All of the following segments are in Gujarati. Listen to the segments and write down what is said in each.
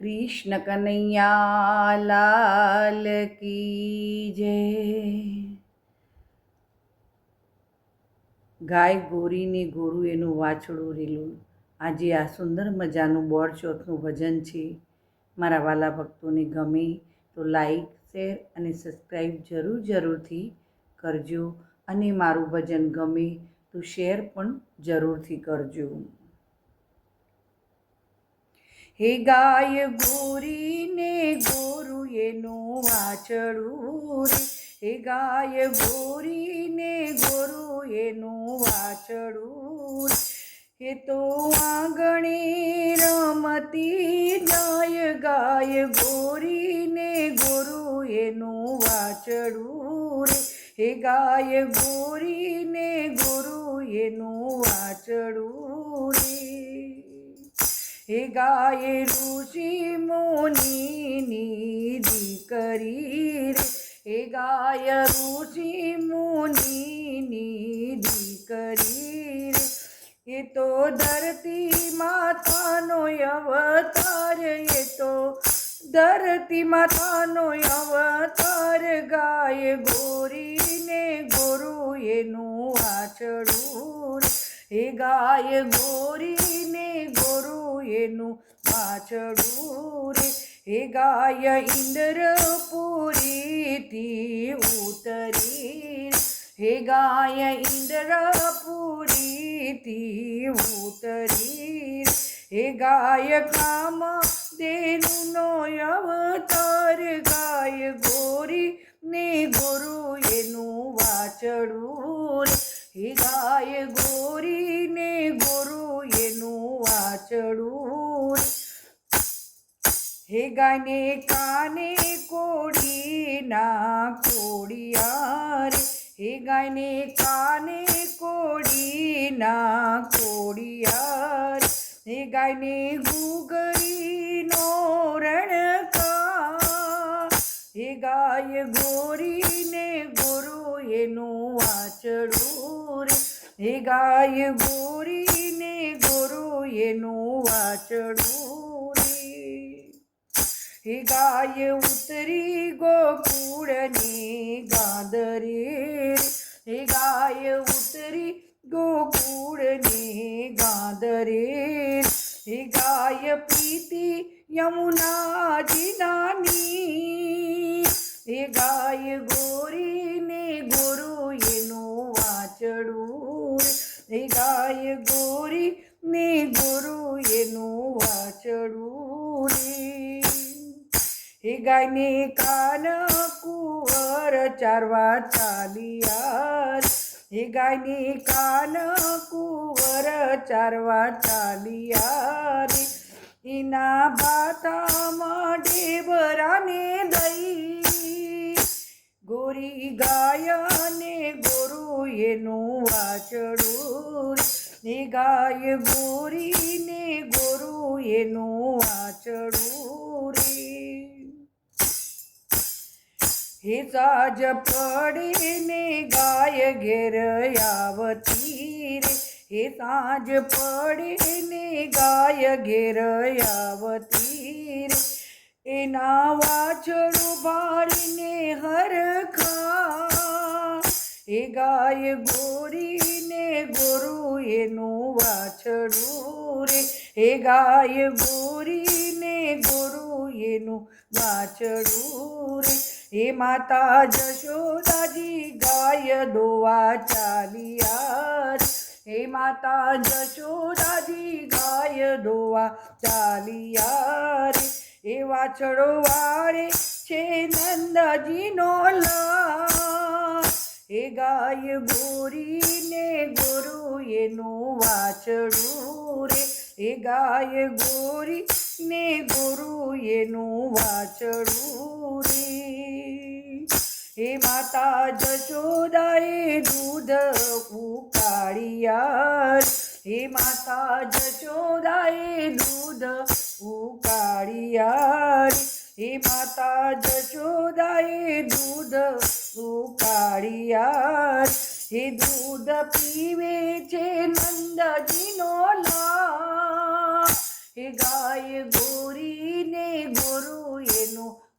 કૃષ્ણ કનૈયા લાલ કી જય. ગાય ગોરીને ગોરુ એનું વાછડું રેલું. આજે આ સુંદર મજાનું બોળ ચોથનું ભજન છે. મારા વાલા ભક્તોને ગમે તો લાઈક, શેર અને સબસ્ક્રાઈબ જરૂર જરૂરથી કરજો. અને મારું ભજન ગમે તો શેર પણ જરૂરથી કરજો. હે ગાય ગોરીને ગોરુ એનું વાછડું રે. હે ગાય ગોરીને ગોરુ એનું વાછડું રે. હે તો આંગણે રમતી જાય ગાય ગોરીને ગોરુ એનું વાછડું રે. હે ગાય ગોરીને ગોરુ એનું વાછડું હે ગાય ઋષિ મુનિની દીકરી રે. હે ગાય ઋષિ મુનિની દીકરી રે. એ તો ધરતી માતાનો અવતાર, એ તો ધરતી માતાનો અવતાર. ગાય ગોરીને ગોરુ એનું વાછડું હે ગાય ગોરીને ગોરું એનું વાછડું રે હે ગાય ઇન્દ્રપુરીથી ઉતરી. હે ગાય ઇન્દ્રપુરીથી ઉતરી. હે ગાય કામ દેનુનો અવતાર ગાય ગોરી ને ગોરુ એનું વાચડું હે ગાય ગોરી ને વાછડું હે ગાને કાને કોડીના કોડિયાર. હે ગાને કાને કોડીના કોડિયાર. હે ગાયને ગુગળીનો રણકા હે ગાય ગોરીને ગુરુ એનું આચડું રે. હે ગાય ગોરો એનું વાછડું રે ગાય ઉતરી ગોકુળની ગાદરે હે ગાય ઉતરી ગોકુળની ગાદરે હે ગાય પ્રીતિ યમુનાજી નાની. હે ગાય ગોરીને ગુરુ એનું વાચડું હે ગાય ગોરી ને ગોરો એનું વાચડું રે હે ગાયને કાન કુંવર ચારવા ચાલિયા હે ગાયને કાન કુંવર ચારવા ચાલિયા રે એના બાતામાં ડેબરાને દઈ ગોરી ગાયને ગોરુ એનું વાચડું ને ગાય ગોરીને ગોરુ એનું વાચડું રે. હે સાજ પડે ને ગાય ઘેર આવતી રે. હે સાંજ પડે ને ગાય ઘેર આવતી રે. એના વાછડું ભાળીને હરખા. એ ગાય ગોરીને ગોરું એનું વાછડું રે હે ગાય ગોરીને ગુરુ એનું વાછડું રે હે માતા જશોદાજી ગાય દોવા ચાલિયા. હે માતા જશોદાજી ગાય દોવા ચાલિયા રે એ વાછડો વાળે છે નંદજીનો લા હે ગાય ગોરીને ગુરુ એનું વાછડું રે. હે ગાય ગોરી ને ગુરુ એનું વાછડું રે. હે માતા જશોદાએ દૂધ ઉકાળિયાર હે માતા જશોદાએ દૂધ ઉકાળિયા હે માતા જશોદાએ દૂધ ઉકાળિયા હે દૂધ પીવે છે નંદજીનો લા હે ગાય ગોરીને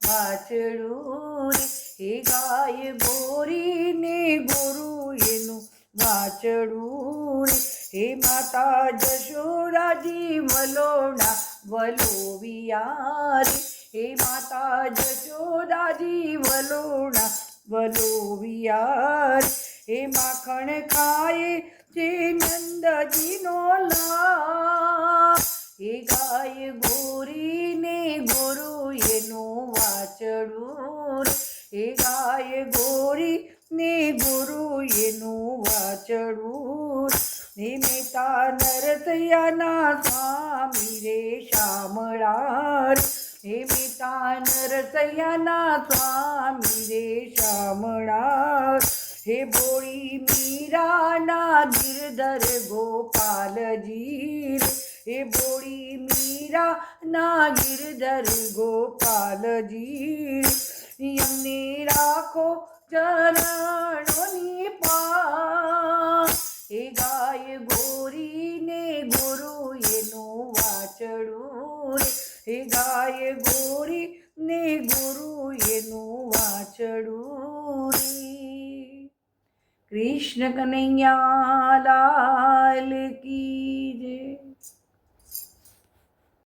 વાછડું રે. હે ગાય ગોરીને ગુરુ એનું વાછડું હે માતા જશોરાજી વલોડા વલોવિયા રે. હે માતા જશોદાજી વલોણા વલોવિયા રે હે માખણ ખાય છે નંદજીનો લા હે ગાય ગોરી ને ગુરુ એનું વાચડું હે ગાય ગોરી ને ગુરુ એનું વાચડું નિમિતા નરતયાના સ્વામી રે શામળાર. હે મેતા નરસૈયાના સ્વામી રે શામળા હે ભોળી મીરાના ગિરધર ગોપાલજી હે ભોળી મીરા ના ગિરધર ગોપાલજી એમને રાખો ચરણોની પા હે ગાય ગોરીને ગુરુ એનું વાચડું હે ગાય ગોરી ને ગુરુ એનું વાચડું કૃષ્ણ કનૈયા લાલ કી જય.